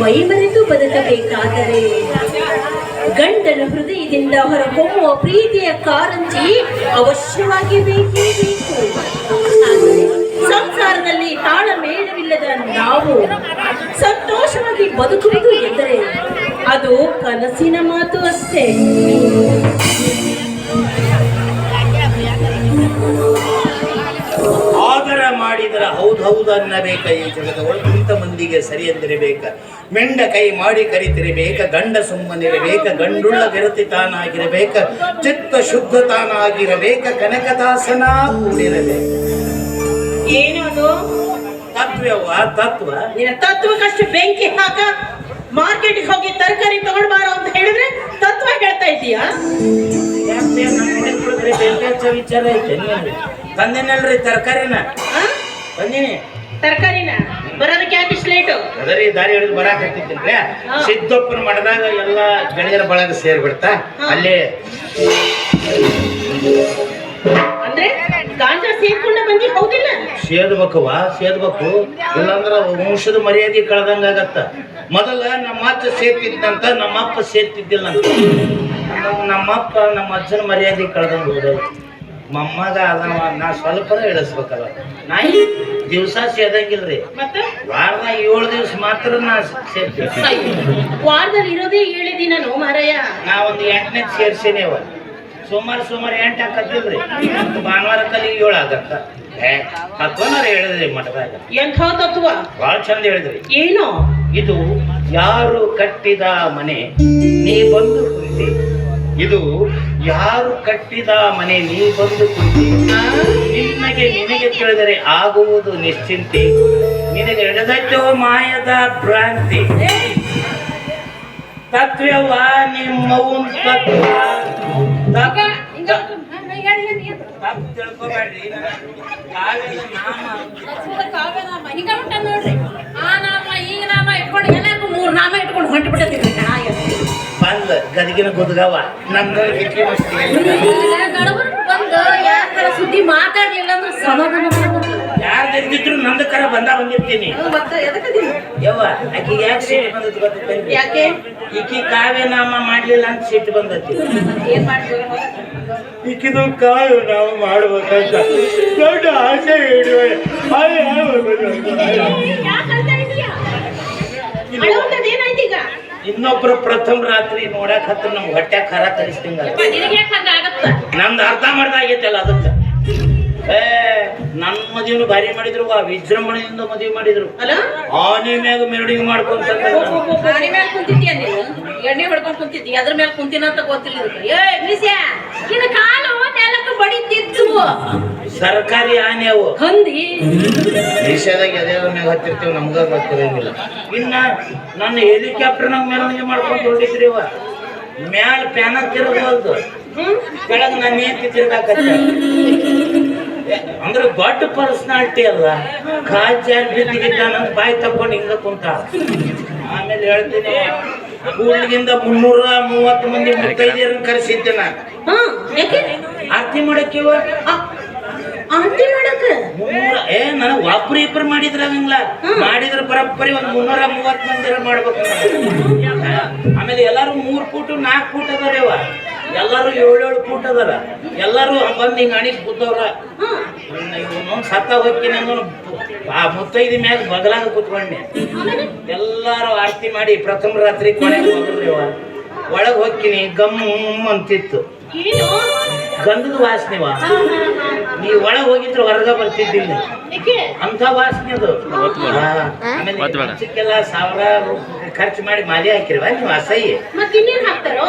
ಮೈಮರೆತು ಬದುಕಬೇಕಾದರೆ. ಗಂಡನ ಹೃದಯದಿಂದ ಹೊರಹೊಮ್ಮುವ ಪ್ರೀತಿಯ ಕಾರಂಜಿ ಅವಶ್ಯವಾಗಿ ಬೇಕೇ ಬೇಕು ಸಂಸಾರದಲ್ಲಿ ತಾಳಮೇಳವಿಲ್ಲದ ನಾವು ಸಂತೋಷವಾಗಿ ಬದುಕುವುದು ಎಂದರೆ ಅದು ಕನಸಿನ ಮಾತು ಅಷ್ಟೇ. ಮಾಡಿದರ ಹೌದು ಹೌದು ಅನ್ನಬೇಕ ಈ ಜಗದ ಒಳಗೆ ಇಂಥ ಮಂದಿಗೆ ಸರಿ ಎಂದಿರಬೇಕ ಮೆಂಡ ಕೈ ಮಾಡಿ ಕರಿತಿರಬೇಕ ಗಂಡ ಸುಮ್ಮನಿರಬೇಕ ಗಂಡುಳ್ಳ ಗೆರತಿ ತಾನಾಗಿರಬೇಕ ಚಿತ್ತ ಶುದ್ಧ ತಾನಾಗಿರಬೇಕ ಕನಕದಾಸನ ಕೂಡಿರಬೇಕು. ಏನು ಅದು? ತತ್ವವ ತತ್ವ. ನಿನ್ನ ತತ್ವಕ್ಕಷ್ಟು ಬೆಂಕಿ ಹಾಕ ಮಾರ್ಕೆಟ್ ಹೋಗಿ ತರಕಾರಿ ತಗೊಂಡ್ಬಾರೋ ಅಂತ ಹೇಳಿದ್ರೆ ತತ್ವ ಹೇಳ್ತಾ ಇದೀಯಾ? ವಿಚಾರ ಐತೆ ತಂದೆನಲ್ರಿ ತರಕಾರಿನ. ತರಕಾರಿನ? ಬರೋದಕ್ಕೆ ಯಾಕೆ ಇಷ್ಟು ಲೇಟು ಅದರಿ ದಾರಿ ಹಿಡಿದು ಬರಾಕತ್ತಿದ್ದೀನಿ ಹಾ. ಸಿದ್ದಪ್ಪನ ಮಠದಾಗ ಎಲ್ಲ ಗೆಳೆಯರ ಬಳಗ ಸೇರ್ಬಿಡ್ತಾ. ಅಲ್ಲೇ ಅಂದ್ರೆ ಗಾಂಜಾ ಸೇರ್ಕೊಂಡ ಬಂದಿ ಹೌದಿಲ್ಲ? ಸೇದ್ಬೇಕವ್ವ ಸೇದ್ಬೇಕು. ಇಲ್ಲಾಂದ್ರ ವಂಶದ ಮರ್ಯಾದೆ ಕಳ್ದಂಗಾಗತ್ತ ಮೊದಲ ನಮ್ಮ ಅಜ್ಜ ಸೇರ್ತಿದ್ದಂತ ನಮ್ಮ ಅಪ್ಪ ಸೇರ್ತಿದ್ದಿಲ್ಲ ಅಂತ ನಮ್ಮ- ನಮ್ಮ ಅಜ್ಜನ ಮರ್ಯಾದೆ ಕಳ್ದಂಗ ಹೋದವು. ಮೊಮ್ಮಗ ಅದಾವ ನಾ ಸ್ವಲ್ಪ ಇಳಿಸ್ಬೇಕಲ್ಲ. ನಾ ದಿವಸ ಸೇದಂಗಿಲ್ರಿ. ವಾರದಾಗ ಏಳು ದಿವಸ ಮಾತ್ರ ನಾ ವಾರದಲ್ಲಿ ಇರೋದೇ ಏಳು ನಾನು ಮಾರಾಯ? ನಾ ಒಂದು ಎಂಟನೇ ಸೇರ್ಸೇನೇವ ಸೋಮವಾರ ಸೋಮವಾರ ಎಂಟು ಹಾಕತ್ತಿಲ್ರಿ. ಭಾನುವಾರ ಕಲಿ ಏಳು ಆಗತ್ತ. ಏ ಹತ್ತೋನಾರ ಹೇಳಿದ್ರಿ ಮಠದಾಗ. ಎಂಥ ತತ್ವ? ಭಾಳ ಚಂದ ಹೇಳಿದ್ರಿ. ಏನು? ಇದು ಯಾರು ಕಟ್ಟಿದ ಮನೆ ನೀ ಬಂದು ಕುಳಿತಿ ಇದು ಯಾರು ಕಟ್ಟಿದ ಮನೆ ನೀ ಬಂದು ಕುಳಿತಿ ನಿನಗೆ ನಿನಗೆ ತಿಳಿದರೆ ಆಗುವುದು ನಿಶ್ಚಿಂತೆ. ನಿನಗೆ ಎಡದಟ್ಟೋ ಮಾಯದ ಭ್ರಾಂತಿ. ತತ್ವವ ನಿಮ್ಮವನ್ ತತ್ವ. ತತ್ವ ತಪ್ಪು ತಿಳ್ಕೊಬೇಡ್ರಿ ಕಾವ್ಯದ ನಾಮ. ಹಿಂಗ ನೋಡ್ರಿ. ಆ ನಾಮ ಈ ನಾಮ ಇಟ್ಕೊಂಡು ಎಲ್ಲರಿಗೂ ಮೂರು ನಾಮ ಇಟ್ಕೊಂಡು ಹೊಂಟು ಬಿಟ್ಟೈತಿ ಬಂದ್ ಗದಗಿನ ಗುದ್ಗವ ನಂದು ಸುದ್ದಿ ಮಾತಾಡ್ಲಿಲ್ಲ ಅಂದ್ರೆ ಸಮಾಧಾನ. ಯಾರು ನಂದ ಕರ ಬಂದ ಬಂದಿರ್ತೀನಿ. ಯವ್ವ ಆಕಿಗೆ ಯಾಕೆ ಸೀಟ್ ಬಂದದ್ದು? ಯಾಕೆ? ಈಕಿ ಕಾವ್ಯನಾಮ ಮಾಡ್ಲಿಲ್ಲ ಅಂತ ಸೀಟ್ ಬಂದತಿ. ಏನ್ ಮಾಡ್ಬೇಕು ಈಕಿದು ಕಾವ್ಯನಾಮ ಮಾಡ್ಬೇಕಂತ ದೊಡ್ಡ ಆಸೆ ಇಡುವೆ. ಯಾಕೆ ಇನ್ನೊಬ್ರು ಪ್ರಥಮ ರಾತ್ರಿ ನೋಡಕ್ ಹತ್ರ ನಮ್ ಹೊಟ್ಟೆ ಖರ ಆಗತ್ತ. ನಮ್ದು ಅರ್ಧ ಮಾಡ್ದ ಆಗೈತಲ್ಲ ಅದಕ್ಕೆ. ಏ ನನ್ ಮದುವೆನು ಭಾರಿ ಮಾಡಿದ್ರು ಆ ವಿಜೃಂಭಣೆಯಿಂದ ಮದುವೆ ಮಾಡಿದ್ರು. ಅಲ್ಲ ಆನೆ ಮ್ಯಾಗ ಮೆರಡಿಗೆ ಮಾಡ್ಕೊಂತ ಗಾಡಿ ಮೇಲೆ ಕುಂತಿದ್ಯಾ ನೀನು? ಎಣ್ಣೆ ಹೊಡ್ಕೊಂಡ್ ಕುಂತಿದ್ದಿ ಅದ್ರ ಮೇಲೆ ಕುಂತಿನ ಅಂತ ಗೊತ್ತಿಲ್ಲ ಇದಕ್ಕೆ. ಏ ಮಿಸ್ಯಾ ನಿನ್ನ ಕಾಲು ಸರ್ಕಾರಿ ಆನೆ ಅವು. ಹಂದಿ. ದೇಶದಾಗ ಎದೆ ಮ್ಯಾಗ ಹತ್ತಿರ್ತೀವಿ ನಮ್ಗ ಗೊತ್ತಿರಂಗಿಲ್ಲ ಇನ್ನ ನನ್ನ ಹೆಲಿಕಾಪ್ಟರ್ ನಾಗ ಮೆರವಣಿಗೆ ಮಾಡ್ಕೊಂಡು ಹೊರಟಿದ್ರಿ ಅವ ಮ್ಯಾಲ ಪ್ಯಾನ ತಿರುಗಲ್ದು ಕೆಳಗ ನನ್ನ ಏನ್ ತಿರ್ಗಾಕತ್ತ. ಅಂದ್ರೆ ದೊಡ್ಡ ಪರ್ಸನಾಲಿಟಿ ಅಲ್ಲ ಕಾಜಾರ್ ಬಿದ್ದಿಗಿದ್ದ ನನ್ನ ಬಾಯಿ ತಕೊಂಡು ಹಿಂಗ ಕುಂತ ಆಮೇಲೆ ಹೇಳ್ತೀನಿ ಊರಿಗಿಂದ ಮುನ್ನೂರ ಮೂವತ್ತು ಮಂದಿ ಮುತ್ತೈದೆಯರನ್ನ ಕರೆಸಿದ್ದೆ ನಾನು. ಹಾ ಯಾಕೆ? ಆರತಿ ಮಾಡಕ್ಕಿವ ಆಂಟಿ ಮಾಡಕ ಮುನ್ನೂರ ಏ ನನಗೆ ಒಬ್ರು ಇಬ್ರು ಮಾಡಿದ್ರ ಹಂಗಿಲ್ಲ. ಮಾಡಿದ್ರ ಬರಬ್ಬರಿ ಒಂದ್ ಮುನ್ನೂರ ಮೂವತ್ ಮಂದಿರ ಮಾಡ್ಬೇಕು. ಆಮೇಲೆ ಎಲ್ಲಾರು ಮೂರ್ ಫೂಟ್ ನಾಲ್ಕು ಫೂಟ್ ಅದಾರೇವ ಎಲ್ಲಾರು ಏಳೇಳು ಫೂಟ್ ಅದಾರ. ಎಲ್ಲರೂ ಬಂದು ಹಿಂಗೆ ಅಣಿಸ್ ಕೂತವ್ರ. ಸತ್ತ ಹೋಗ್ತೀನಿ ಅನ್ನೋನು ಆ ಮುತ್ತೈದ ಮ್ಯಾಗ ಬಗಲಾಗ ಕೂತ್ಕೊಂಡೆ. ಎಲ್ಲರೂ ಆರತಿ ಮಾಡಿ ಪ್ರಥಮ ರಾತ್ರಿ ಕೊನೆಗೆ ಹೋಗ್ರಿ ಒಳಗೆ ಹೋಗ್ತೀನಿ ಗಮ್ ಅಂತಿತ್ತು ಗಂಧದ ವಾಸನೆವಾ ನೀ ಒಳಗೆ ಹೋಗಿದ್ರೆ ಹೊರಗ ಬರ್ತಿದ್ದಿಲ್ಲ. ಅಂತ ವಾಸನೆ ಅದು. ಹಾ. ಆಮೇಲೆ ಸಾವಿರ ರೂಪಾಯಿ ಖರ್ಚು ಮಾಡಿ ಮಾಲೆ ಹಾಕಿರುವ ನೀವು ಅಸಹ್ಯ.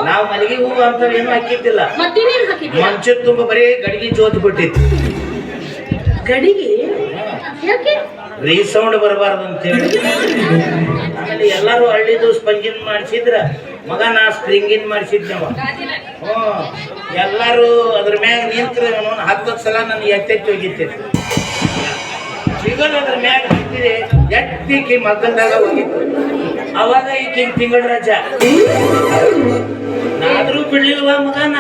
ನಾವು ಮಲ್ಲಿಗೆ ಹೂವು ಏನು ಹಾಕಿದ್ದಿಲ್ಲ. ಮಂಚ ತುಂಬ ಬರೀ ಗಡಿಗೆ ಜೋತ್ ಬಿಟ್ಟಿತ್ತು. ಗಡಿಗೆ? ಯಾಕೆ? ರೀಸೌಂಡ್ ಬರಬಾರ್ದು ಅಂತೇಳಿ ಆಮೇಲೆ ಎಲ್ಲರೂ ಹಳ್ಳಿದು ಸ್ಪಂಜಿನ್ ಮಾಡಿಸಿದ್ರ. ಮಗ ನಾ ಸ್ಪ್ರಿಂಗಿನ್ ಮಾಡಿಸಿದ್ನವ ಹ್ಞೂ. ಎಲ್ಲರೂ ಅದ್ರ ಮ್ಯಾಗ ನಿಂತ್ರೆ ಹತ್ತು ಸಲ ನನ್ನ ಎತ್ತೆತ್ತಿ ಹೋಗಿತ್ತು. ಸಿಗಲ್ ಅದ್ರ ಮ್ಯಾಗ ನಿಂತಿದೆ ಎತ್ತಿಕ್ಕಿ ಮಗ್ಗಲ್ದಾಗ ಹೋಗಿತ್ತು. ಅವಾಗ ಈ ತಿಂಗಳ ರಜ. ನಾದ್ರೂ ಬಿಡ್ಲಿಲ್ವಾ ಮಗನ?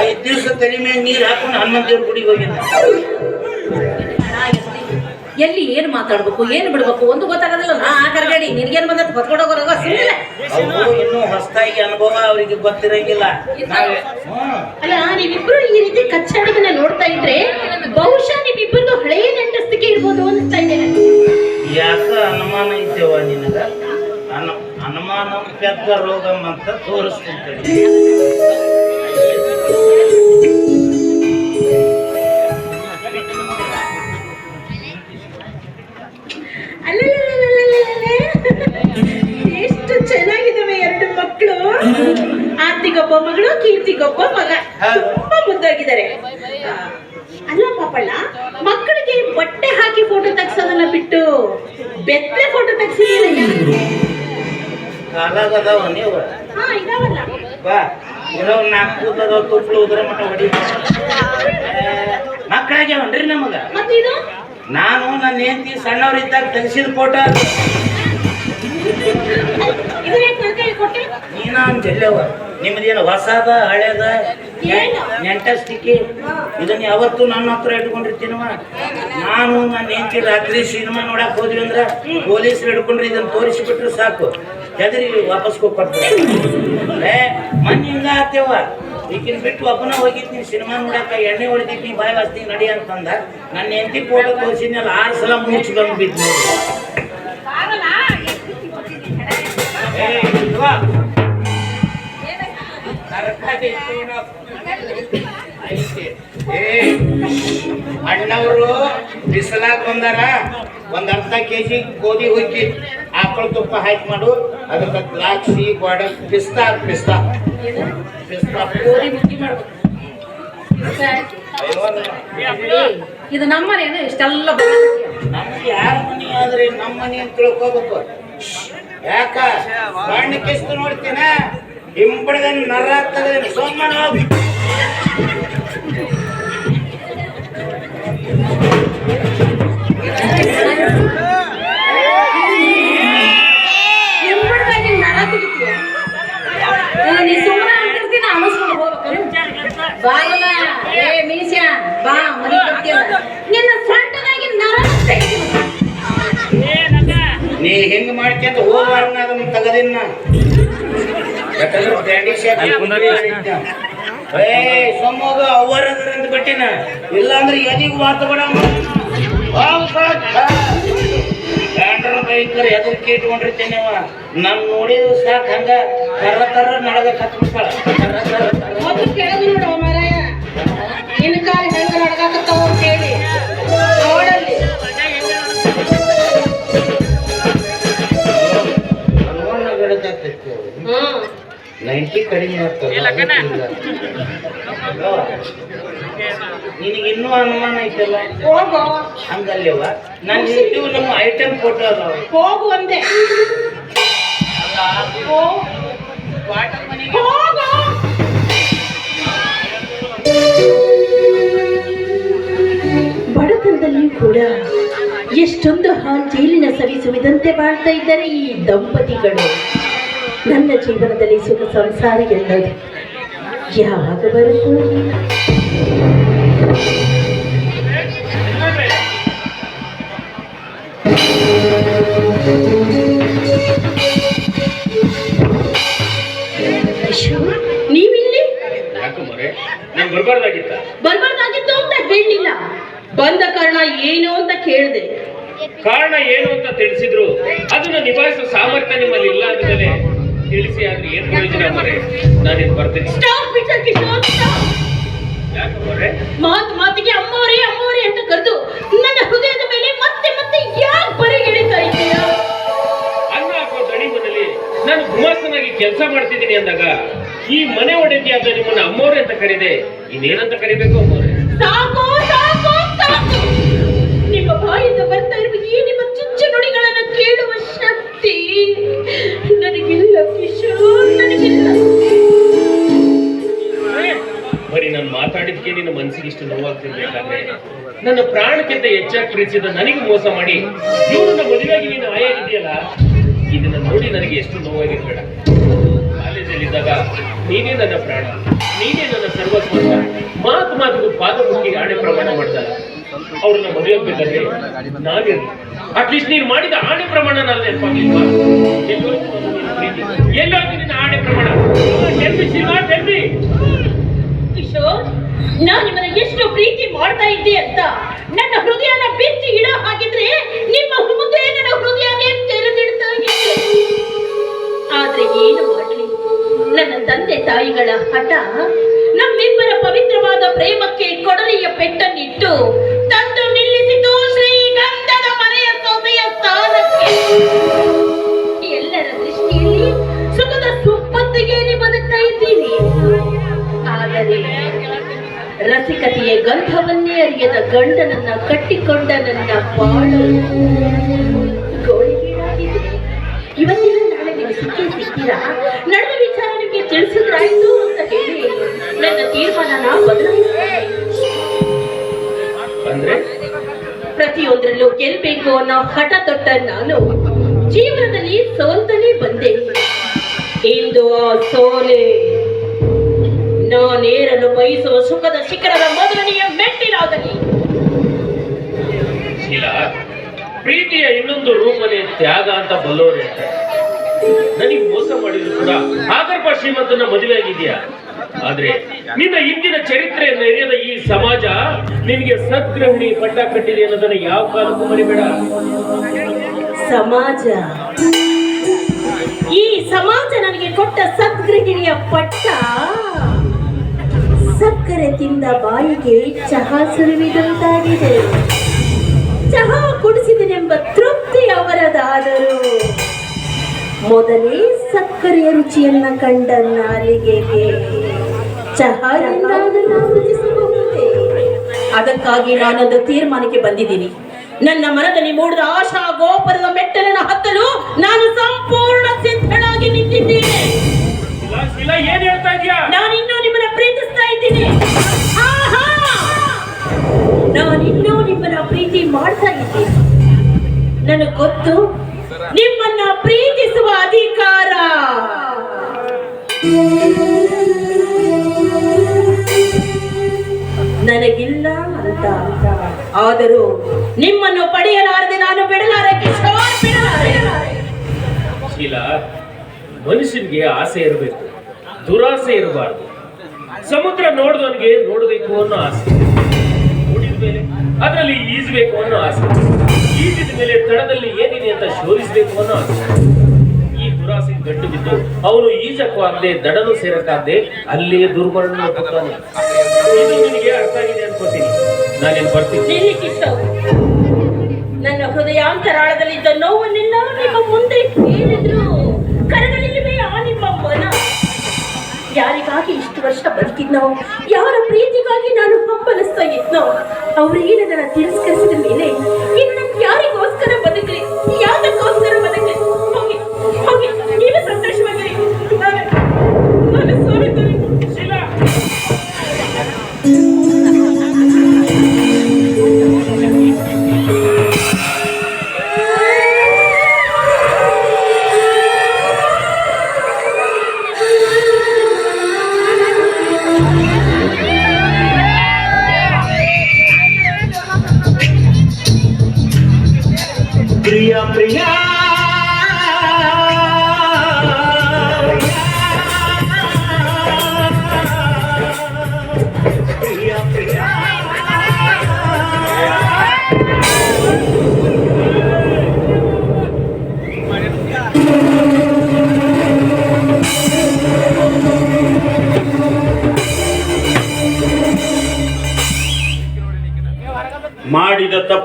ಐದು ದಿವ್ಸ ತಲೆ ಮ್ಯಾಗ ನೀರು ಹಾಕೊಂಡು ಹನ್ನೊಂದು ದೇವ್ರ ಗುಡಿಗೆ ಹೋಗಿದ್ದ ಎಲ್ಲಿ ಏನು ಮಾತಾಡ್ಬೇಕು ಏನು ಬಿಡ್ಬೇಕು ಒಂದು ಗೊತ್ತಾಗೋದಿಲ್ಲ. ನಾ ಆ ಕರ್ಗಾಡಿ ನಿನ್ಗೇನ್ ಬಂದತ್? ಹೊತ್ಕೊಂಡೋಗೋರಾಗ ಸುಮ್ಮನೆ ಅವರು ಇನ್ನೂ ಹೊಸದಾಗಿ ಅನುಭವ ಅವರಿಗೆ ಗೊತ್ತಿರಂಗಿಲ್ಲ. ಅಲ್ಲ ನೀವಿಬ್ರು ಈ ರೀತಿ ಕಚ್ಚಾಡೋದನ್ನ ನೋಡ್ತಾ ಇದ್ರೆ ಬಹುಶಃ ನೀವಿಬ್ಬರದು ಹಳೆಯ ನೆಂಟಸ್ತಿಕೆ ಇರ್ಬೋದು ಅನಿಸ್ತಾ ಇದೆ. ಯಾಕ ಅನುಮಾನ ಇದ್ದೇವ ನಿನಗ? ಅನು ಅನುಮಾನ ಪೆದ್ದ ರೋಗ ಅಂತ ತೋರಿಸ್ತೀನಿ ಕೀರ್ತಿಗೊಬ್ಬ ಮಗ. ತುಂಬಾ ಮುದ್ದಾಗಿದ್ದಾರೆ. ಅಲ್ಲ ಪಾಪಣ್ಣ ಮಕ್ಕಳಿಗೆ ಬಟ್ಟೆ ಹಾಕಿ ಫೋಟೋ ತೆಗ್ಸೋದನ್ನ ಬಿಟ್ಟು ಬೆತ್ತಲೆ ಫೋಟೋ ತೆಗ್ಸಿದೀರಲ್ಲ ಕಾಲಾಗ ಅದಾವ ನೀವು? ಹಾ ಇದಾವಲ್ಲ. ಬಾ ಏನೋ ನಾಲ್ಕು ಕೂದಲದ ತುಪ್ಪಳು ಉದ್ರ ಮಟ್ಟ ಹೊಡಿ. ಮಕ್ಕಳಾಗ್ಯಾವನ್ರಿ ನಮಗ? ಮತ್ತಿದು? ನಾನು ನನ್ನ ಹೆಂಡತಿ ಸಣ್ಣವ್ರಿದ್ದಾಗ ತೆಗಿಸಿದ ಫೋಟೋ ನೀನ ಅಂತ ಎಲ್ಲವ ನಿಮ್ದೇನು ಹೊಸದ ಹಳೇದ? ಏನು? ನೆಂಟಸ್ಟಿಕ್ಕಿ ಇದನ್ನ ಯಾವತ್ತು ನನ್ನ ಹತ್ರ ಇಟ್ಕೊಂಡಿರ್ತೀನವ? ನಾನು ನನ್ನ ಹೆಂಡತಿ ರಾತ್ರಿ ಸಿನಿಮಾ ನೋಡಕ್ ಹೋದ್ವಿ ಅಂದ್ರ ಪೊಲೀಸರು ಹಿಡ್ಕೊಂಡ್ರೆ ಇದನ್ನ ತೋರಿಸಿಬಿಟ್ರೆ ಸಾಕು. ಹೆದರಿ ವಾಪಸ್ ಏ ಮನ್ ಹಿಂಗ ಆತೇವ ಈಗಿನ ಬಿಟ್ಟು ಒಬ್ಬನ ಹೋಗಿದ್ನಿ ಸಿನಿಮಾ ನೋಡಕ ಎಣ್ಣೆ ಹೊಡಿತೀನಿ ಬಾಯ್ ಬಸ್ತಿ ನಡಿ ಅಂತಂದ. ನನ್ನ ಹೆಂಡತಿ ಫೋಟೋ ತೋರಿಸಿದ್ನಲ್ಲ ಆರು ಸಲ ಮುಚ್ಚಿ ಬಂದು ಅಣ್ಣವರು ಬಿಸಿಲಾಗ ಬಂದಾರ. ಒಂದ್ ಅರ್ಧ ಕೆಜಿ ಗೋಧಿ ಹುಗ್ಗಿ ಆಕಳ ತುಪ್ಪ ಹಾಕಿ ಮಾಡು. ಅದಕ್ಕೆ ದ್ರಾಕ್ಷಿ ಗೋಡ ಪಿಸ್ತಾ ಪಿಸ್ತಾ. ಪಿಸ್ತಾ ಗೋಧಿ ಮುದ್ದೆ ಮಾಡ್ಬೇಕು. ಅಯ್ಯೋ, ಇದು ನಮ್ಮನೇನು ಇಷ್ಟೆಲ್ಲ. ನಮ್ಗೆ ಯಾರ ಮನೆ ಆದ್ರೆ ನಮ್ಮ ಮನಿ ಅಂತ ತಿಳ್ಕೋಬೇಕು. ಯಾಕ? ಬಣ್ಣ ಕಿಸ್ತು ನೋಡ್ತೀನ? ಹಿಂಬಡ್ದ ನರ ತಗದ ಸೋಮಣ್ಣ ನೀ ಹೆಂಗ್ ಮಾಡ್ಕೊಂತ ಹೋಗ್ಬಾರ್ನ ಅದನ್ನ ತಗದಿನ್ನ. ಏ ಸೊಮ್ಮಗ ಅವರ ಅಂತ ಬಿಟ್ಟಿನ. ಇಲ್ಲಾಂದ್ರೆ ಎದಿಗೆ ವಾತ ಬಿಡ ಬೈಕರ್ ಎದಕ್ಕೆ ಇಟ್ಕೊಂಡಿರ್ತೀನಿ ಅವ ನನ್ ನೋಡಿದ್ರು ಸಾಕು ಹಂಗ. ಕರ್ರ ಕರ್ರ ನಡಗ ಕತ್ಬಿಡ್ತಾಳ ಕರ್ರ ಕರ್ರ ಕರ್ರ. ಮೊದಲು ಕೆಳಗೆ ನೋಡು ಮಾರಾಯ. ನಿನ್ನ ಕಾಲು ಹೆಂಗ ನಡ್ಗಾಕತ್ತಾವ ಅಂತ ಹೇಳಿ. ನೋಡಲ್ಲಿ. ಕಡಿಮೆ ಆಗ್ತದೆ ನಿನಗೆ ಇನ್ನೂ ಅನುಮಾನ ಐತಲ್ಲ? ಹೋಗು. ಹಂಗಲ್ಯವ ನಾನು ಇಟ್ಟಿವ್ ನಮ್ಮ ಐಟಮ್ ಫೋಟೋ ಅದಾವ ಹೋಗು ಅಂದೆ. ಹೋಗು. ಬಡತನದಲ್ಲಿ ಕೂಡ ಎಷ್ಟೊಂದು ಹಾಲ್ ಜೈಲಿನ ಸವಿಸುವಿದಂತೆ ಬಾಳ್ತಾ ಇದ್ದಾರೆ ಈ ದಂಪತಿಗಳು. ನನ್ನ ಜೀವನದಲ್ಲಿ ಸುಖ ಸಂಸಾರ ಎಲ್ಲದು. ಯಾವಾಗ ಬರುತ್ತೋ? ಅಶೋಕ್, ನೀವಿಲ್ಲಿ? ಬರಬಾರ್ದಾಗಿತ್ತ? ಬರ್ಬಾರ್ದಾಗಿತ್ತು ಅಂತ ಹೇಳಿಲ್ಲ ಬಂದ ಕಾರಣ ಏನು ಅಂತ ಕೇಳಿದೆ. ಕಾರಣ ಏನು ಅಂತ ತಿಳಿಸಿದ್ರು. ಅದನ್ನ ನಿಭಾಯಿಸೋ ಸಾಮರ್ಥ್ಯ ನಿಮ್ಮಲ್ಲಿ ಇಲ್ಲ ಅಂದ್ಮೇಲೆ ತಿಳಿಸಿ ಆದ್ರೆ ಏನ್ ಪ್ರಯೋಜನ ಮರೆ ನಾನಿನ್ ಬರ್ತೀನಿ. ಸ್ಟಾಪ್ ಮಿಸ್ಟರ್ ಕಿಶೋರ್ ಸ್ಟಾಪ್ ಯಾಕಂದ್ರೆ ಮಾತು ಮಾತಿಗೆ ಅಮ್ಮವರೇ ಅಮ್ಮವರೇ ಅಂತ ಕರೆದು ನನ್ನ ಹೃದಯದ ಮೇಲೆ ಮತ್ತೆ ಮತ್ತೆ ಯಾಕೆ ಬರೆಗಿಳಿತಾ ಇದ್ದೀರಾ? ಅನ್ನ ಹಾಕೋ ದಣಿ ಮನೆಯಲ್ಲಿ ನಾನು ಗುಮಾಸ್ತನಾಗಿ ಕೆಲಸ ಮಾಡ್ತಿದ್ದೀನಿ ಅಂದಾಗ ಈ ಮನೆ ಒಡೆದಿಯಾದ ನಿಮ್ಮನ್ನ ಅಮ್ಮವ್ರೆ ಅಂತ ಕರೀದೆ. ಇನ್ನೇನಂತ ಕರಿಬೇಕು ಅಮ್ಮವ್ರೆ? ಸಾಕು ಸಾಕು ಸಾಕು. ನಿಮ್ಮ ಬಾಯಿಂದ ಬರ್ತಾ ಇರುವ ಈ ನಿಮ್ಮ ಚುಚ್ಚ ನುಡಿಗಳನ್ನ ಕೇಳುವ ಶಕ್ತಿ. ಬರೀ ನಾನು ಮಾತಾಡಿದ್ಕೆ ನಿನ್ನ ಮನ್ಸಿಗೆ ಇಷ್ಟು ನೋವಾಗ್ತಿರ್ಬೇಕಾದ್ರೆ ನನ್ನ ಪ್ರಾಣಕ್ಕಿಂತ ಹೆಚ್ಚಾಗಿ ಪ್ರೀತಿಸಿದ ನನಗೆ ಮೋಸ ಮಾಡಿ ಇವನನ್ನ ಮದುವೆಯಾಗಿ ನೀನು ಆಯಾಗಿದೆಯಲ್ಲ ಇದನ್ನ ನೋಡಿ ನನಗೆ ಎಷ್ಟು ನೋವಾಗಿರ್ಬೇಡ. ಕಾಲೇಜಲ್ಲಿದ್ದಾಗ ನೀನೇ ನನ್ನ ಪ್ರಾಣ, ನೀನೇ ನನ್ನ ಸರ್ವಸ್ವ ಮಾತು ಮಾತು ಪಾದ ಆಣೆ ಪ್ರಮಾಣ ಮಾಡ್ತಾರೆ ಅವ್ರನ್ನ ಮದುವೆಯಾಗಬೇಕಾದ್ರೆ ನಾನಿರ್ಲಿ. ಅಟ್ಲೀಸ್ಟ್ ನೀನು ಮಾಡಿದ ಆಣೆ ಪ್ರಮಾಣ ನಾನು ನೆನಪಾಗ್ಲಿಲ್ವಾ ಪ್ರಮಾಣ. ಕಿಶೋರ್ ನಾನು ನಿಮ್ಮನ್ನ ಎಷ್ಟು ಪ್ರೀತಿ ಮಾಡ್ತಾ ಇದ್ದೆ ಅಂತ ನನ್ನ ಹೃದಯನ ಬಿಚ್ಚಿ ಇಡೋ ಹಾಗಿದ್ರೆ ನಿಮ್ಮ ಮುಂದೆ ನನ್ನ ಹೃದಯನೇ ತೆರೆದಿಡ್ತಾ ಇದೆ ಆದ್ರೆ ಏನು ಮಾಡಲಿ? ನನ್ನ ತಂದೆ ತಾಯಿಗಳ ಹಠ ನಮ್ಮಿಬ್ಬರ ಪವಿತ್ರವಾದ ಪ್ರೇಮಕ್ಕೆ ಕೊಡಲಿಯ ಪೆಟ್ಟನ್ನಿಟ್ಟು ತಂದು ನಿಲ್ಲಿಸಿತು ಶ್ರೀಗಂಧದ ಮನೆಯ ಸೊಸೆಯ ಸ್ಥಾನಕ್ಕೆ. ರಸಿಕತೆಯ ಗಂಧವನ್ನೇ ಅರಿಯದ ಗಂಡನನ್ನ ಕಟ್ಟಿಕೊಂಡ ನನ್ನ ಬಾಳು ಇವತ್ತಿನ ನಾಳೆ ನೀವು ಸಿಕ್ಕೇ ಸಿಗ್ತೀರಾ ನಡೆದ ವಿಚಾರ ನಿಮಗೆ ತಿಳಿಸಿದ್ರಾಯ್ತು ಅಂತ ಹೇಳಿ. ನನ್ನ ತೀರ್ಮಾನನ ಬದಲಾಯಿಸಿದೆ. ಅಂದ್ರೆ? ಪ್ರತಿಯೊಂದರಲ್ಲೂ ಗೆಲ್ಬೇಕು ಅನ್ನೋ ಹಠ ತೊಟ್ಟ ನಾನು ಜೀವನದಲ್ಲಿ ಸೋಲ್ತಲೇ ಬಂದೆ. ಇಂದು ಆ ಸೋಲೆ ನಾನೇರಲು ಬಯಸುವ ಸುಖದ ಶಿಖರದ ಮೊದಲನೆಯ ಮೆಟ್ಟಿಲಾಗಲಿ ಪ್ರೀತಿಯ ಇನ್ನೊಂದು ರೂಪನೇ ತ್ಯಾಗ ಅಂತ ಬಲ್ಲೋರೆ ನನಗೆ ಮೋಸ ಮಾಡಿದ್ರು ಕೂಡ ಆಗರ್ಭ ಶ್ರೀಮಂತನ ಮದುವೆ ಆಗಿದೆಯಾ ಆದ್ರೆ ನಿನ್ನ ಇಂದಿನ ಚರಿತ್ರೆ ನೆರೆಯದ ಈ ಸಮಾಜ ನಿನಗೆ ಸದ್ಗ್ರಹಿಣಿ ಪಟ್ಟ ಕಟ್ಟಿದೆ ಅನ್ನೋದನ್ನ ಯಾವ ಕಾಲಕ್ಕೂ ಮರಿಬೇಡ. ಸಮಾಜ. ಈ ಸಮಾಜ ನನಗೆ ಕೊಟ್ಟ ಸದ್ಗೃಹಿಣಿಯ ತಿಂದ ಬಾಯಿಗೆ ಚಹಾ ಸುರಿವಿದಂತಾಗಿದೆ ಚಹಾ ಕುಡಿಸಿದನೆಂಬ ತೃಪ್ತಿ ಅವರದಾದರೂ. ಮೊದಲೇ ಸಕ್ಕರೆಯ ರುಚಿಯನ್ನ ಕಂಡ ನಾಲಿಗೆಗೆ ಚಹಾ ರುಚಿಸಬಹುದೇ ಅದಕ್ಕಾಗಿ ನಾನೊಂದು ತೀರ್ಮಾನಕ್ಕೆ ಬಂದಿದ್ದೀನಿ. ನನ್ನ ಮನದಲ್ಲಿ ಮೂಡಿದ ಆಶಾ ಗೋಪುರದ ಮೆಟ್ಟಲನ್ನು ಹತ್ತಲು ನಾನು ಸಂಪೂರ್ಣ ಸಿದ್ಧನಾಗಿ ನಿಂತಿದ್ದೇನೆ. ಇದೀಯಾ ನಾನಿನ್ನೂ ನಿಮ್ಮನ್ನ ಪ್ರೀತಿಸ್ತಾ ಇದ್ದೀನಿ! ನಾನಿನ್ನೂ ನಿಮ್ಮನ್ನ ಪ್ರೀತಿ ಮಾಡ್ತಾ ಇದ್ದೀನಿ. ನನಗೆ ಗೊತ್ತು? ನಿಮ್ಮನ್ನ ಪ್ರೀತಿಸುವ ಅಧಿಕಾರ. ನನಗಿಲ್ಲ ಅಂತ. ಆದರೂ ನಿಮ್ಮನ್ನು ಪಡೆಯಲಾರದೆ ನಾನು ಬಿಡಲಾರೆ, ಕಿಶೋರ್ ಬಿಡಲಾರೆ. ಶೀಲಾ, ಮನುಷ್ಯನಿಗೆ ಆಸೆ ಇರಬೇಕು. ದುರಾಸೆ ಇರಬಾರ್ದು. ಸಮುದ್ರ ನೋಡಿದವನಿಗೆ ನೋಡಬೇಕು ಅನ್ನೋ ಆಸೆ. ಅದರಲ್ಲಿ ಈಜಬೇಕು ಅನ್ನೋ ಆಸೆ. ಈಜಿದ ಮೇಲೆ ತಡದಲ್ಲಿ ಏನಿದೆ ಅಂತ ಶೋಧಿಸಬೇಕು ಅನ್ನೋ ಆಸೆ. ಈ ದುರಾಸೆ ಗಂಟು ಬಿದ್ದು ಅವನು ಈಜಕ್ಕೂ ಆಗದೆ ದಡನು ಸೇರಕ್ಕಾಗದೆ ಅಲ್ಲಿಯೇ ದುರ್ಮರಣ ಇದು ನಿನಗೆ ಅರ್ಥ ಆಗಿದೆ ಅನ್ಕೋತೀನಿ. ನಾನೇನು ಬರ್ತೀನಿ? ನನ್ನ ಹೃದಯಾಂತರಾಳದಲ್ಲಿ ನನ್ನ ಹೃದಯಾಂತರಾಳದಲ್ಲಿದ್ದ ನೋವನ್ನೆಲ್ಲ ನಿಮ್ಮ ಮುಂದೆ ಹೇಳಿದ್ರು. ಕರಗಳಿಲ್ವೇ ಆ ನಿಮ್ಮ ಮನ? ಯಾರಿಗಾಗಿ ಇಷ್ಟು ವರ್ಷ ಬದುಕಿದ್ನೋ? ಯಾರ ಪ್ರೀತಿಗಾಗಿ ನಾನು ಹಂಬಲಿಸ್ತಾ ಇದ್ನೋ? ಅವರಿಗೆ ನನ್ನ ತಿರಸ್ಕರಿಸಿದ ಮೇಲೆ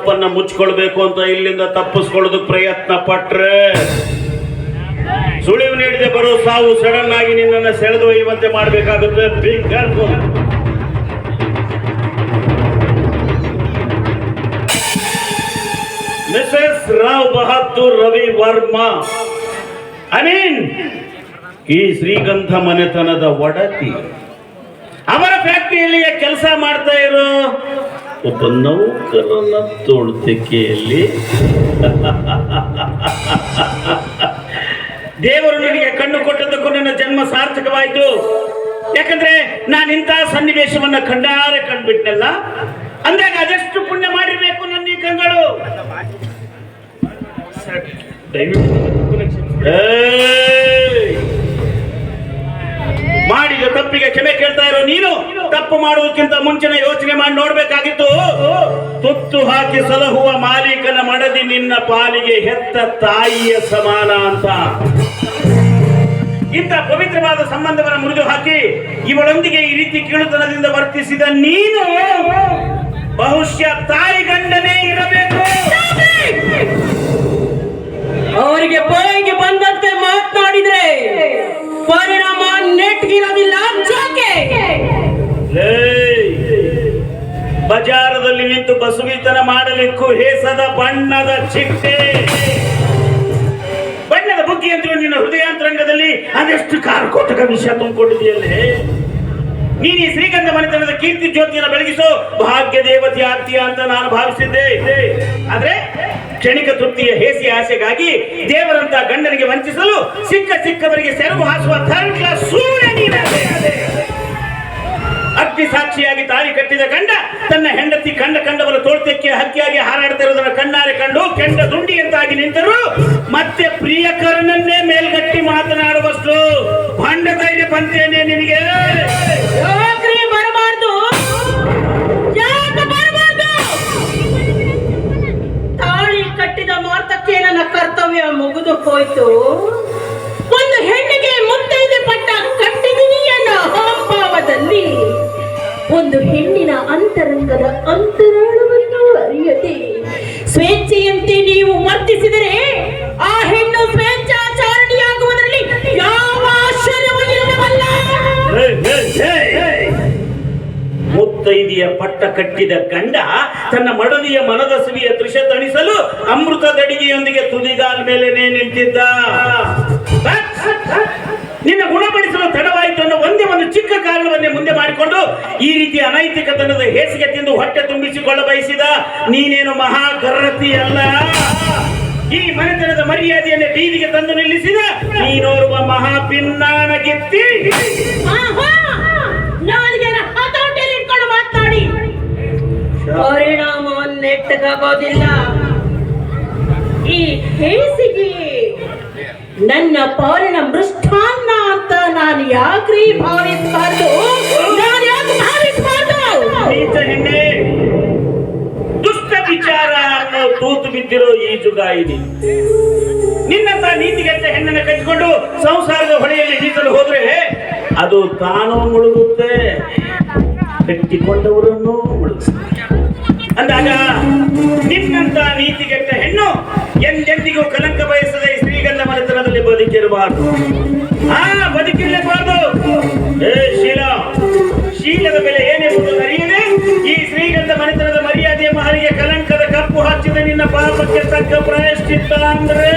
ತಪ್ಪನ್ನ ಮುಚ್ಕೊಳ್ಬೇಕು ಅಂತ ಇಲ್ಲಿಂದ ತಪ್ಪಿಸ್ಕೊಳ್ಳೋದಕ್ಕೆ ಪ್ರಯತ್ನ ಪಟ್ರೆ. ಸುಳಿವು ನೀಡಿದೆ ಬರೋ ಸಾವು ಸಡನ್ ಆಗಿ ನಿನ್ನನ್ನು ಸೆಳೆದು ಒಯ್ಯುವಂತೆ ಮಾಡಬೇಕಾಗುತ್ತೆ. Be careful Mrs Rao Bahadur Ravi Varma I mean ಈ ಶ್ರೀಗಂಧ ಮನೆತನದ ಒಡತಿ. ಅವರ ಫ್ಯಾಕ್ಟರಿಯಲ್ಲಿ ಕೆಲಸ ಮಾಡ್ತಾ ಇರೋ. ಒಬ್ಬ ನೌಕರನ ತೋಳ್ತಿಕೆಯಲ್ಲಿ. ದೇವರು ನನಗೆ ಕಣ್ಣು ಕೊಟ್ಟದಕ್ಕೂ ನನ್ನ ಜನ್ಮ ಸಾರ್ಥಕವಾಯಿತು. ಯಾಕಂದ್ರೆ ನಾನು ಇಂತಹ ಸನ್ನಿವೇಶವನ್ನ ಕಂಡಾರೆ ಕಂಡ್ಬಿಟ್ಟಲ್ಲ ಅಂದಾಗ ಅದೆಷ್ಟು ಪುಣ್ಯ ಮಾಡಿರ್ಬೇಕು ನನ್ನ ಈ ಕಂಗಳು? ದಯವಿಟ್ಟು ಮಾಡಿದ ತಪ್ಪಿಗೆ ಕ್ಷಮೆ ಕೇಳ್ತಾ ಇರೋ ನೀನು, ತಪ್ಪು ಮಾಡುವುದಕ್ಕಿಂತ ಮುಂಚಿನ ಯೋಚನೆ ಮಾಡಿ ನೋಡ್ಬೇಕಾಗಿತ್ತು. ತುತ್ತು ಹಾಕಿ ಸಲಹುವ ಮಾಲೀಕನ ಮಡದಿ ನಿನ್ನ ಪಾಲಿಗೆ ಹೆತ್ತ ತಾಯಿಯ ಸಮಾನ ಅಂತ. ಇಂಥ ಪವಿತ್ರವಾದ ಸಂಬಂಧವನ್ನು ಮುರಿದು ಹಾಕಿ ಇವಳೊಂದಿಗೆ ಈ ರೀತಿ ಕೀಳುತನದಿಂದ ವರ್ತಿಸಿದ ನೀನು ಬಹುಶಃ ತಾಯಿ ಗಂಡನೇ ಇರಬೇಕು. ಅವರಿಗೆ ಬಾಯಿಗೆ ಬಂದಂತೆ ಮಾತನಾಡಿದ್ರೆ ಬಜಾರದಲ್ಲಿ ನಿಂತು ಬಸುವಿತನ ಮಾಡಲಿಕ್ಕೂ ಹೇಸದ ಬಣ್ಣದ ಚಿಟ್ಟೆ. ಬಣ್ಣದ ಬುಗ್ಗಿ ಅಂತ ನಿನ್ನ ಹೃದಯಾಂತರಂಗದಲ್ಲಿ ಅದೆಷ್ಟು ಕಾರ್ಕೋಟಕ ವಿಷಯ ತುಂಬಿಕೊಂಡಿದೆಯಲ್ಲೇ. ನೀನು ಈ ಶ್ರೀಗಂಧ ಮನೆತನದ ಕೀರ್ತಿ ಜ್ಯೋತಿಯನ್ನು ಬೆಳಗಿಸೋ, ಭಾಗ್ಯ ದೇವತೆ ಆರ್ತಿಯ ಅಂತ ನಾನು ಭಾವಿಸಿದ್ದೆ. ಆದ್ರೆ ಕ್ಷಣಿಕ ತೃಪ್ತಿಯ ಹೇಸಿ ಆಸೆಗಾಗಿ ದೇವರಂತ ಗಂಡನಿಗೆ ವಂಚಿಸಲು ಸಿಕ್ಕ ಸಿಕ್ಕವರಿಗೆ ಸೆರಗು ಹಾಸುವ ಥರ್ಡ್ ಕ್ಲಾಸ್ ಸೂರ್ಯ ನೀನಾದೆ. ಅಗ್ನಿ ಸಾಕ್ಷಿಯಾಗಿ ತಾಳಿ ಕಟ್ಟಿದ ಗಂಡ ತನ್ನ ಹೆಂಡತಿ ಕಂಡ ಕಂಡವರ ತೋಳ್ತಕ್ಕೆ ಹಕ್ಕಿಯಾಗಿ ಹಾರಾಡ್ತಿರೋದನ್ನು ಕಣ್ಣಾರೆ ಕಂಡು ಕೆಂಡ ದುಂಡಿಯಂತಾಗಿ ನಿಂತರು ಮತ್ತೆ ಪ್ರಿಯಕರನನ್ನೇ ಅಂತರಂಗದ ಅಂತರಾಳವನ್ನು ಅರಿಯದೆ, ಸ್ವೇಚ್ಛೆಯಂತೆ ನೀವು ವರ್ತಿಸಿದರೆ ಆ ಹೆಣ್ಣು ಸ್ವೇಚ್ಛಾಚಾರಣಿಯಾಗುವುದರಲ್ಲಿ ಯಾವ ಆಶ್ಚರ್ಯವೂ ಮುತ್ತೈದಿಯ ಪಟ್ಟ ಕಟ್ಟಿದ ಗಂಡ ತನ್ನ ಮಡದಿಯ ಮನದ ಸವಿಯ ದೃಶ್ಯ ತಣಿಸಲು ಅಮೃತದಡಿಗೆಯೊಂದಿಗೆ ತುದಿಗಾಲ್ ಮೇಲೆನೆ ನಿಂತಿದ್ದ. ಮಾಡಿಕೊಂಡು ಈ ರೀತಿ ಅನೈತಿಕತನದ ಹೇಸಿಗೆ ತಿಂದು ಹೊಟ್ಟೆ ತುಂಬಿಸಿಕೊಳ್ಳ ಬಯಸಿದ ನೀನೇನು ಮಹಾಗರ್ರತಿ ಅಲ್ಲ? ಈ ಮನೆತನದ ಮರ್ಯಾದೆಯನ್ನೇ ಬೀದಿಗೆ ತಂದು ನಿಲ್ಲಿಸಿದ ನೀನೋರ್ವ ಮಹಾಪಿನ್ನಾನ ಗಿತ್ತಿ. ನಾಲ್ಗೆನ ಹತೋಟಿಯಲ್ಲಿ ಇಟ್ಕೊಂಡು ಮಾತನಾಡಿ ಪರಿಣಾಮವನ್ನು ನೆಟ್ಟಗಾಗೋದಿಲ್ಲ ಈ ಹೇಸಿಗೆ ನನ್ನ ಪಾಲಿನ ಮೃಷ್ಟಾನ್ನ ಅಂತ ನಾನು ಯಾಕ್ರಿ ಭಾವಿಸಬಾರ್ದು? ನೀಚ ಹೆಣ್ಣೆ ದುಷ್ಟ ವಿಚಾರ ಅನ್ನೋ ತೂತು ಬಿದ್ದಿರೋ ಈ ಜುಗಾಯಿನಿ. ನಿನ್ನಂತ ನೀತಿಗೆಟ್ಟ ಹೆಣ್ಣನ್ನು ಕಟ್ಟಿಕೊಂಡು ಸಂಸಾರದ ಹೊಳೆಯಲ್ಲಿ ಬೀಸಲು ಹೋದ್ರೆ ಅದು ತಾನು ಮುಳುಗುತ್ತೆ, ಕಟ್ಟಿಕೊಂಡವರನ್ನು ಅಂದಾಗ ನಿನ್ನಂತ ನೀತಿಗೆಟ್ಟ ಹೆಣ್ಣು ಎಂದೆಂದಿಗೂ ಕಲಂಕ ಬಯಸದೆ ಶ್ರೀಗಂಧ ಮನೆತನದಲ್ಲಿ ಬದುಕಿರಬಾರ್ದು. ಆ, ಬದುಕಿರಲೇಬಾರ್ದು. ಏ ಶೀಲ ಶೀಲದ ಬೆಲೆ ಏನೆಂಬುದು ಅರಿಯದೆ ಈ ಶ್ರೀಗಂಧ ಮನೆತನದ ಮರ್ಯಾದೆಯ ಮಹಲಿಗೆ ಕಲಂಕದ ಕಪ್ಪು ಹಚ್ಚಿದ ನಿನ್ನ ಪಾಪಕ್ಕೆ ತಕ್ಕ ಪ್ರಾಯಶ್ಚಿತ್ತ ಅಂದ್ರೆ?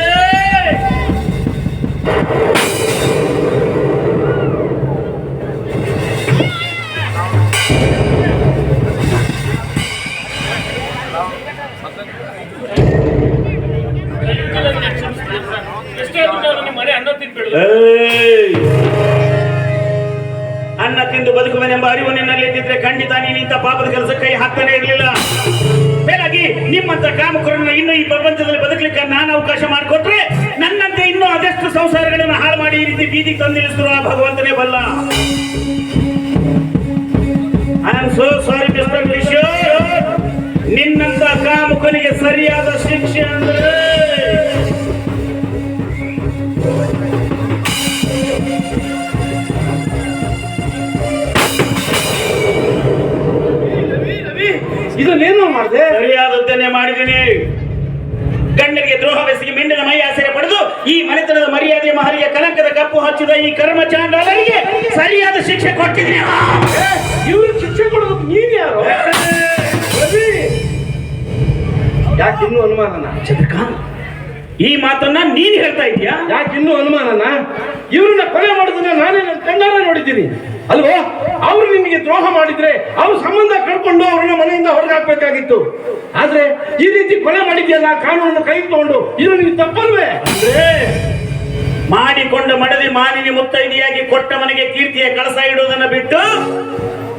ಎಷ್ಟೇ ಆದ್ರೂ ನಾನು ನಿಮ್ಮ ಮನೆ ಅನ್ನ ತಿನ್ಬೇಡ. ಏಯ್! ಅನ್ನ ತಿಂದು ಬದುಕುವನೆಂಬ ಅರಿವು ನಿನ್ನಲ್ಲಿ ಇದ್ದಿದ್ರೆ ಖಂಡಿತ ನೀನು ಇಂಥ ಪಾಪದ ಕೆಲಸ ಕೈ ಹಾಕ್ತಾನೆ ಇರಲಿಲ್ಲ. ಮೇಲಾಗಿ ನಿಮ್ಮಂತ ಕಾಮಕರನ್ನ ಇನ್ನು ಈ ಪ್ರಪಂಚದಲ್ಲಿ ಬದುಕಲಿಕ್ಕೆ ನಾನು ಅವಕಾಶ ಮಾಡಿಕೊಟ್ರೆ ನನ್ನಂತೆ ಇನ್ನೂ ಅದೆಷ್ಟು ಸಂಸಾರಗಳನ್ನು ಹಾಳು ಮಾಡಿ ಈ ರೀತಿ ಬೀದಿಗೆ ತಂದಿಳಿಸಿದ್ರು ಆ ಭಗವಂತನೇ ಬಲ್ಲ. ಐ ಆಮ್ ಸಾರಿ ಮಿಸ್ಟರ್ ನಿನ್ನಂತ ಕಾಮುಕನಿಗೆ ಸರಿಯಾದ ಶಿಕ್ಷೆ ಅಂದ್ರೆ ಇದನ್ನೇನು ಮಾಡಿದೆ? ಸರಿಯಾದದ್ದನ್ನೇ ಮಾಡಿದ್ದೀನಿ. ಗಂಡನಿಗೆ ದ್ರೋಹ ಬೆಸಿಗೆ ಮಿಂಡಿನ ಮೈ ಆಸರೆ ಪಡೆದು ಈ ಮನೆತನದ ಮರ್ಯಾದೆ ಮಹರಿಯ ಕನಕದ ಕಪ್ಪು ಹಚ್ಚಿದ ಈ ಕರ್ಮ ಚಾಂಡಾಲರಿಗೆ ಸರಿಯಾದ ಶಿಕ್ಷೆ ಕೊಟ್ಟಿದ್ದೀನಿ. ಇವ್ರಿಗೆ ಶಿಕ್ಷೆ ಕೊಡೋದಕ್ಕೆ ನೀನ್ ಯಾರು? ಯಾಕೆ ಇನ್ನೂ ಅನುಮಾನನ? ಚಂದ್ರಕಾಂತ್ ಈ ಮಾತನ್ನ ನೀನ್ ಹೇಳ್ತಾ ಇದೀಯಾ ಯಾಕೆ ಇನ್ನು ಅನುಮಾನನ? ಇವ್ರನ್ನ ಕೊಲೆ ಮಾಡೋದನ್ನ ನಾನೇ ನನ್ನ ಕಣ್ಣಾರ ನೋಡಿದ್ದೀನಿ. ಅಲ್ವೋ? ಅವರು ನಿಮಗೆ ದ್ರೋಹ ಮಾಡಿದ್ರೆ ಅವ್ರ ಸಂಬಂಧ ಕಳ್ಕೊಂಡು ಅವ್ರನ್ನ ಮನೆಯಿಂದ ಹೊರಗೆ ಹಾಕ್ಬೇಕಾಗಿತ್ತು ಆದ್ರೆ ಈ ರೀತಿ ಕೊಲೆ ಮಾಡಿದ್ಯಲ್ಲ ಕಾನೂನನ್ನು ಕೈ ತಗೊಂಡು ಇದು ನಿಮ್ಗೆ ತಪ್ಪಲ್ವೇ? ಅಂದ್ರೆ ಮಾಡಿಕೊಂಡ ಮಡದಿ ಮಾನಿನಿ ಮುತ್ತೈದಿಯಾಗಿ ಕೊಟ್ಟ ಮನೆಗೆ ಕೀರ್ತಿಯ ಕಳಸ ಇಡುವುದನ್ನು ಬಿಟ್ಟು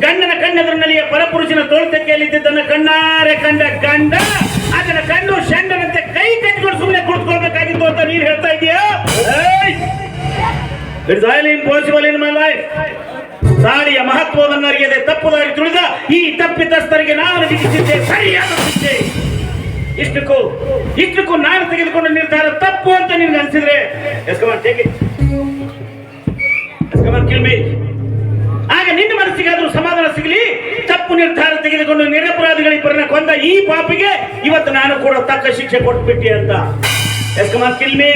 ಗಂಡನ ಕಣ್ಣದ್ರನಲ್ಲಿಯ ಪರಪುರುಷನ ತೋಳ್ತಕ್ಕೆಯಲ್ಲಿದ್ದನ್ನ ಕಣ್ಣಾರೆ ಕಂಡ ಗಂಡ ಅದನ್ನ ಕಣ್ಣು ಶಂಡನಂತೆ ಕೈ ಕಟ್ಟಿಕೊಂಡು ಸುಮ್ಮನೆ ಕುಳಿತುಕೊಳ್ಬೇಕಾಗಿತ್ತು ಅಂತ ನೀನು ಹೇಳ್ತಾ ಇದೀಯಾ? It's all impossible in my life ದಾಳಿಯ ಮಹತ್ವವನ್ನು ಅರಿಯದೆ ತಪ್ಪು ದಾರಿ ತುಳಿದ ಈ ತಪ್ಪಿತಸ್ಥರಿಗೆ ನಾನು ವಿಧಿಸಿದ್ದೆ, ಸರಿಯಾದ ಶಿಕ್ಷೆ ಇಷ್ಟಕ್ಕೂ ಇಷ್ಟಕ್ಕೂ ನಾನು ತೆಗೆದುಕೊಂಡ ನಿರ್ಧಾರ ತಪ್ಪು ಅಂತ ನಿಮ್ಗೆ ಅನ್ಸಿದ್ರೆ yes come on take it yes come on kill me ಆಗ ನಿನ್ನ ಮನಸ್ಸಿಗಾದ್ರೂ ಸಮಾಧಾನ ಸಿಗಲಿ. ತಪ್ಪು ನಿರ್ಧಾರ ತೆಗೆದುಕೊಂಡು ನಿರಪರಾಧಿಗಳಿಬ್ಬರನ್ನ ಕೊಂದ ಈ ಪಾಪಿಗೆ ಇವತ್ತು ನಾನು ಕೂಡ ತಕ್ಕ ಶಿಕ್ಷೆ ಕೊಟ್ಬಿಟ್ಟಿ ಅಂತ. Yes come on kill me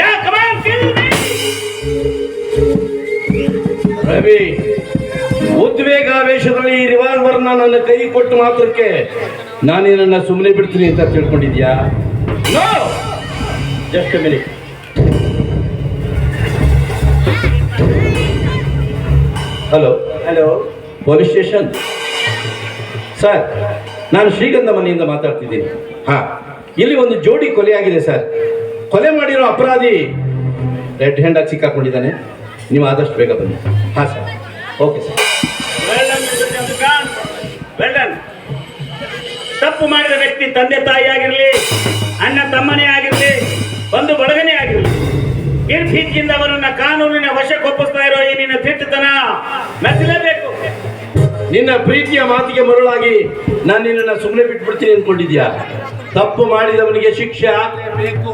yeah, come on kill Ravi ಉದ್ವೇಗಾವೇಶದಲ್ಲಿ ಈ ರಿವಾಲ್ವರ್ನ ನನ್ನ ಕೈ ಕೊಟ್ಟು ಮಾತ್ರಕ್ಕೆ ನಾನೇನನ್ನ ಸುಮ್ಮನೆ ಬಿಡ್ತೀನಿ ಅಂತ ತಿಳ್ಕೊಂಡಿದ್ಯಾ? Just minute hello hello police station sir ನಾನು ಶ್ರೀಗಂಧ ಮನೆಯಿಂದ ಮಾತಾಡ್ತಿದ್ದೀನಿ. ಹಾ ಇಲ್ಲಿ ಒಂದು ಜೋಡಿ ಕೊಲೆಯಾಗಿದೆ ಸರ್ ಕೊಲೆ ಮಾಡಿರೋ ಅಪರಾಧಿ ರೆಡ್ ಹ್ಯಾಂಡ್ ಆಗಿ ಸಿಕ್ಕಾಕೊಂಡಿದ್ದಾನೆ. ನೀವು ಆದಷ್ಟು ಬೇಗ ಬನ್ನಿ. ಹಾಂ ಸರ್ ಓಕೆ ಸರ್. ತಪ್ಪು ಮಾಡಿದ ವ್ಯಕ್ತಿ ತಂದೆ ತಾಯಿ ಆಗಿರಲಿ ಅಣ್ಣ ತಮ್ಮನೇ ಆಗಿರಲಿ ಬಂದು ಬಳಗನೇ ಆಗಿರಲಿ ನಿರ್ಭೀತಿಯಿಂದ ಅವರನ್ನ ಕಾನೂನಿನ ವಶಕ್ಕೊಪ್ಪಿಸ್ತಾ ಇರೋ ಈ ನಿನ್ನ ತಿಟ್ಟತನ ಮೆಚ್ಚಲೇಬೇಕು. ನಿನ್ನ ಪ್ರೀತಿಯ ಮಾತಿಗೆ ಮರುಳಾಗಿ ನಾನು ನಿನ್ನನ್ನು ಸುಮ್ಮನೆ ಬಿಟ್ಬಿಡ್ತೀನಿ ಅನ್ಕೊಂಡಿದ್ಯಾ? ತಪ್ಪು ಮಾಡಿದವನಿಗೆ ಶಿಕ್ಷೆ ಆಗಲೇಬೇಕು.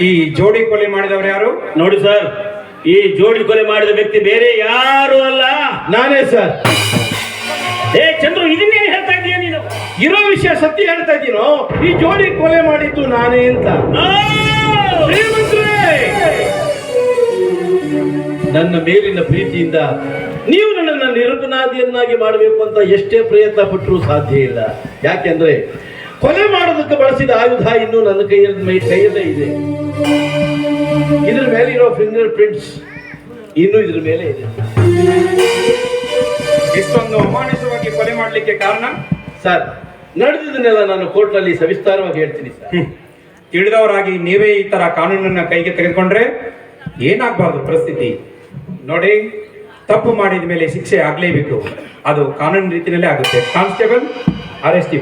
ಈ ಜೋಡಿ ಕೊಲೆ ಮಾಡಿದವರು ಯಾರು? ನೋಡಿ ಸರ್ ಈ ಜೋಡಿ ಕೊಲೆ ಮಾಡಿದ ವ್ಯಕ್ತಿ ಬೇರೆ ಯಾರು ಅಲ್ಲ. ನಾನೇ ಸರ್. ಏ ಚಂದ್ರು ಇದನ್ನೇನು ಹೇಳ್ತಾ ಇದೀಯ ನೀನು? ಇರೋ ವಿಷಯ ಸತ್ಯ ಹೇಳ್ತಾ ಇದ್ದೀನೋ? ಈ ಜೋಡಿ ಕೊಲೆ ಮಾಡಿದ್ದು ನಾನೇ ಅಂತ! ನನ್ನ ಮೇಲಿನ ಪ್ರೀತಿಯಿಂದ ನೀವು ನನ್ನನ್ನು ನಿರಪರಾಧಿಯನ್ನಾಗಿ ಮಾಡಬೇಕು ಅಂತ ಎಷ್ಟೇ ಪ್ರಯತ್ನ ಪಟ್ಟರೂ ಸಾಧ್ಯ ಇಲ್ಲ. ಯಾಕೆಂದ್ರೆ ಕೊಲೆ ಮಾಡೋದಕ್ಕೆ ಬಳಸಿದ ಆಯುಧ ಇನ್ನೂ ನನ್ನ ಕೈಯಲ್ಲಿ ಕೈಯಲ್ಲೇ ಇದೆ. ಇದ್ರ ಮೇಲೆ ಇರೋ ಫಿಂಗರ್ ಪ್ರಿಂಟ್ಸ್ ಇನ್ನೂ ಇದ್ರ ಮೇಲೆ ಇದೆ. ಇಷ್ಟೊಂದು ಅಮಾನುಷವಾಗಿ ಕೊಲೆ ಮಾಡಲಿಕ್ಕೆ ಕಾರಣ? ಸರ್ ನಡೆದಿದ್ದನ್ನೆಲ್ಲ ನಾನು ಕೋರ್ಟ್ನಲ್ಲಿ ಸವಿಸ್ತಾರವಾಗಿ ಹೇಳ್ತೀನಿ ಸರ್. ತಿಳಿದವರಾಗಿ ನೀವೇ ಈ ತರ ಕಾನೂನನ್ನ ಕೈಗೆ ತೆಗೆದುಕೊಂಡ್ರೆ ಏನಾಗಬಾರ್ದು ಪರಿಸ್ಥಿತಿ? ನೋಡಿ ತಪ್ಪು ಮಾಡಿದ ಮೇಲೆ ಶಿಕ್ಷೆ ಆಗಲೇಬೇಕು. ಅದು ಕಾನೂನು ರೀತಿಯಲ್ಲೇ ಆಗುತ್ತೆ. ಕಾನ್ಸ್ಟೇಬಲ್ ಅರೆಸ್ಟ್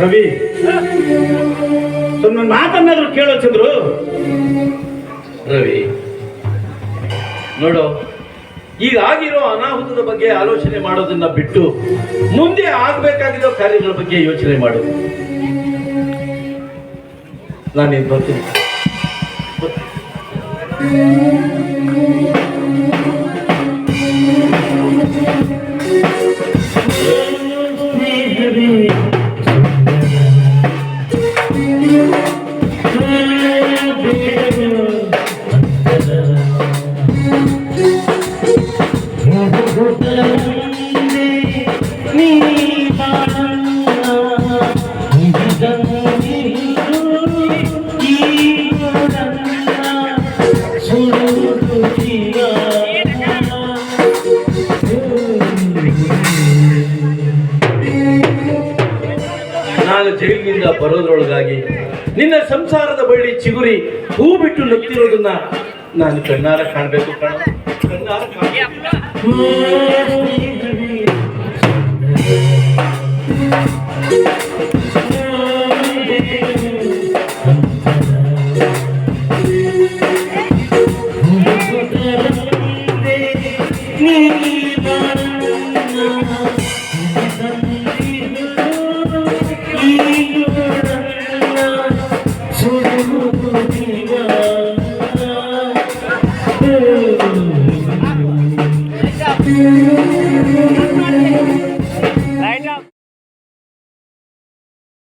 ರವಿ ನನ್ನ ಮಾತನ್ನಾದ್ರೂ ಕೇಳೋ ಚಂದ್ರು. ರವಿ, ನೋಡು, ಈಗ ಆಗಿರೋ ಅನಾಹುತದ ಬಗ್ಗೆ ಆಲೋಚನೆ ಮಾಡೋದನ್ನ ಬಿಟ್ಟು ಮುಂದೆ ಆಗ್ಬೇಕಾಗಿರೋ ಕಾರ್ಯಗಳ ಬಗ್ಗೆ ಯೋಚನೆ ಮಾಡು. ನಾನೇನು ಬರ್ತೀನಿ. Thank you. ನಾನು ಜೈಲಿನಿಂದ ಬರೋದ್ರೊಳಗಾಗಿ ನಿನ್ನ ಸಂಸಾರದ ಬಳ್ಳಿ ಚಿಗುರಿ ಹೂ ಬಿಟ್ಟು ನಗ್ತಿರೋದನ್ನ ನಾನು ಕಣ್ಣಾರ ಕಾಣಬೇಕು ಕಣ. ಕಣ್ಣಾರ ಕಾಣ್ಬೇಕು.